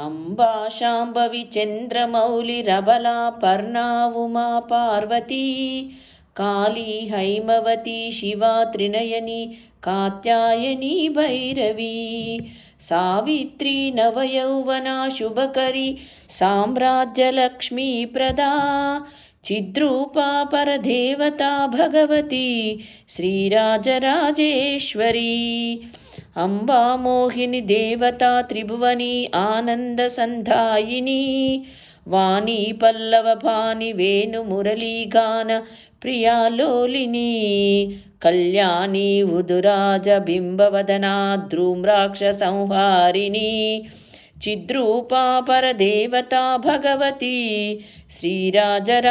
అంబా శాంభవి చంద్రమౌళి రబలా పర్ణావుమా పార్వతీ కాళీ హైమవతి శివ త్రినయని కాత్యాయని భైరవీ సావిత్రి నవయౌవనా శుభకరి సామ్రాజ్యలక్ష్మీ ప్రదా చిద్రూపా పరదేవత భగవతి శ్రీరాజరాజేశ్వరీ. అంబామోహిని దేవతా త్రిభువని ఆనందసంధాయిని వాణి పల్లవభాని వేణుమురళీగాన ప్రియాలోలిని కళ్యాణి ఉదురాజ బింబవదనా ధ్రూమ్రాక్ష సంహారిణి చిద్రూపా పరదేవతా భగవతి శ్రీరాజరాజేశ్వరీ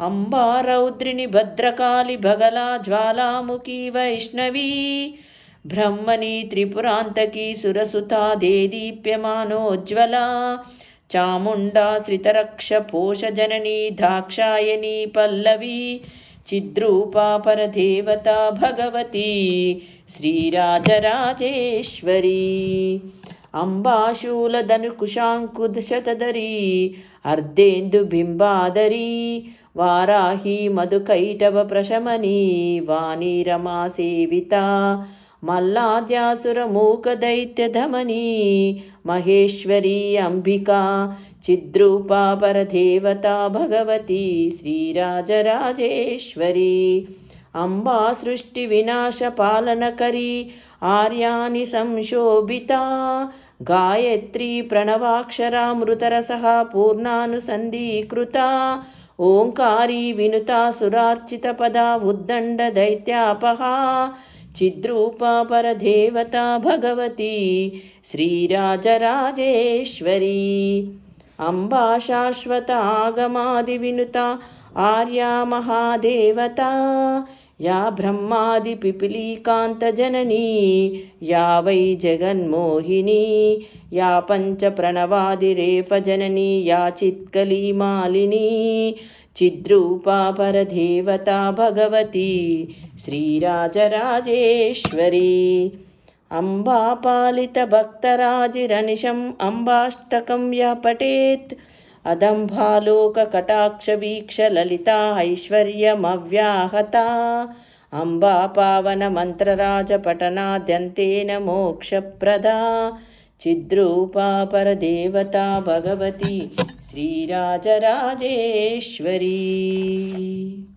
అంబారౌద్రిని భద్రకాళి భగలా జ్వాలాముఖి వైష్ణవీ బ్రహ్మణి త్రిపురాంతకి సురసుతా దేదీప్యమానోజ్వలా చాముండా శ్రితరక్ష పోషజననీ దాక్షాయణీ పల్లవీ చిద్రూపా పరదేవతా భగవతి శ్రీరాజరాజేశ్వరీ. అంబాశూలధనుకుశాంకుశతధరీ అర్ధేందుబింబాదరీ వారాహి మధుకైటవ ప్రశమనీ వాణీరమా సేవిత మల్లాద్యాసురమూకదైత్యధమనీ మహేశ్వరీ అంబికా చిద్రూపా పరదేవతా భగవతి శ్రీరాజరాజేశ్వరీ అంబా సృష్టి వినాశ పాలనకరీ ఆర్యాని సంశోభిత గాయత్రీ ప్రణవాక్షరామృతరస పూర్ణానుసంధీకృత ఓంకారీ వినుతా సురార్చిత ఉద్దండ దైత్యాపహా చిద్రూపా పరదేవతా భగవతి శ్రీరాజరాజేశ్వరీ. అంబా శాశ్వత ఆగమాది వినుత ఆర్యా మహాదేవత యా బ్రహ్మాది పిపిలీకాంత జననీ యా వై జగన్మోహిని యా పంచ ప్రణవాది రేఫ జననీ యా చిత్కలీ మాలిని చిద్రూపా పరదేవతా భగవతి శ్రీరాజరాజేశ్వరీ అంబాపాలిత భక్తరాజిరనిశం అంబాష్టకం యా పఠేత్ అదంబాలోకకటాక్షవీక్షలలితా ఐశ్వర్యమవ్యాహతా